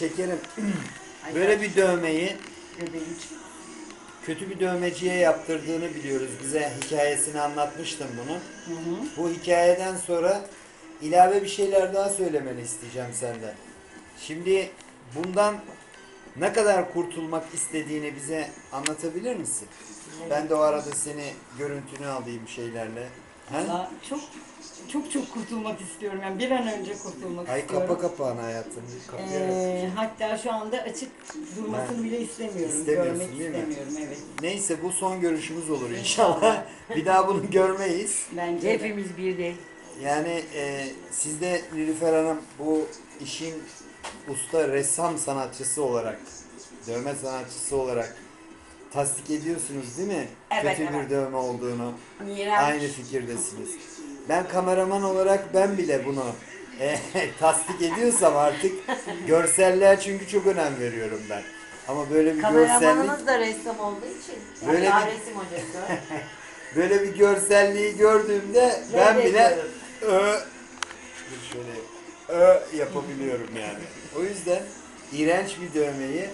şekerim böyle bir dövmeyi kötü bir dövmeciye yaptırdığını biliyoruz. Bize hikayesini anlatmıştın bunu. Hı hı. Bu hikayeden sonra ilave bir şeyler daha söylemeni isteyeceğim senden. Şimdi bundan ne kadar kurtulmak istediğini bize anlatabilir misin? Ben de o arada seni görüntünü alayım şeylerle. Çok çok çok kurtulmak istiyorum. Yani bir an önce kurtulmak Ay istiyorum. kapa kapağını hayatım. Ee, hatta şu anda açık durmasını Ha. bile istemiyorum. İstemiyorsun, Görmek değil mi? istemiyorum evet. Neyse bu son görüşümüz olur inşallah. bir daha bunu görmeyiz. Bence de. Hepimiz bir değil. Yani e, siz de Nilüfer Hanım bu işin usta ressam sanatçısı olarak, dövme sanatçısı olarak tasdik ediyorsunuz değil mi? Evet, Kötü evet. bir dövme olduğunu. İğrenç. Aynı fikirdesiniz. Ben kameraman olarak ben bile bunu e, tasdik ediyorsam artık görseller çünkü çok önem veriyorum ben. Ama böyle bir görsellik Kameramanımız da ressam olduğu için. Böyle Böyle bir- resim hocası. böyle bir görselliği gördüğümde ben bile ö dur şöyle ö yapabiliyorum yani. O yüzden iğrenç bir dövmeyi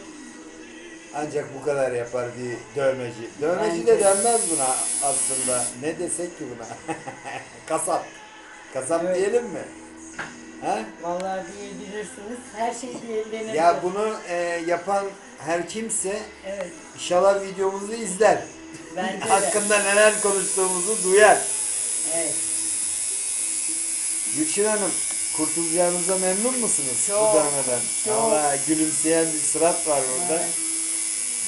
ancak bu kadar yapar bir dövmeci. Dövmeci de denmez buna aslında. Ne desek ki buna? Kasap. Kasap Evet. diyelim mi? Ha? Vallahi diyebilirsiniz. Her şey diyebilir. Ya bunu e, yapan her kimse Evet. inşallah videomuzu izler. Bence de. Hakkında neler konuştuğumuzu duyar. Evet. Gülçin Hanım, kurtulacağınıza memnun musunuz Çok, bu dövmeden? çok. Allah gülümseyen bir surat var burada. Evet.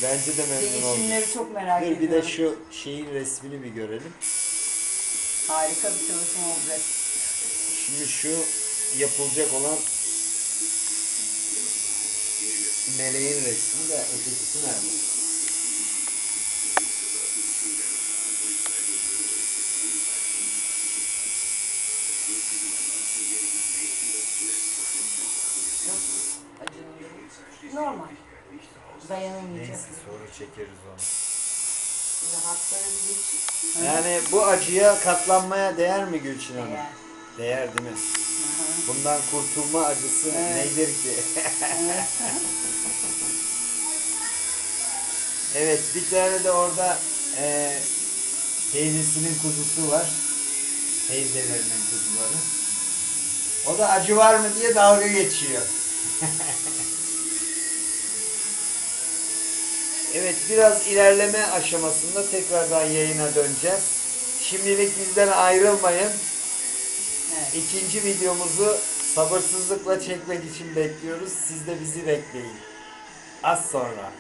Bence de memnun oldum. Değişimleri çok merak Dur ediyorum. bir de şu şeyin resmini bir görelim. Harika bir çalışma olacak. Şimdi şu yapılacak olan meleğin resmi de ötekisi nerede? Normal. Dayanamayacak. Neyse sonra çekeriz onu. Şimdi hatları bir. Yani bu acıya katlanmaya değer mi Gülçin Hanım? Değer. Değer değil mi? Aha. Bundan kurtulma acısı Evet. nedir ki? evet bir tane de orada e, teyzesinin kuzusu var. Teyzelerinin kuzuları. O da acı var mı diye dalga geçiyor. evet biraz ilerleme aşamasında tekrardan yayına döneceğiz. Şimdilik bizden ayrılmayın. Evet. İkinci videomuzu sabırsızlıkla çekmek için bekliyoruz. Siz de bizi bekleyin. Az sonra.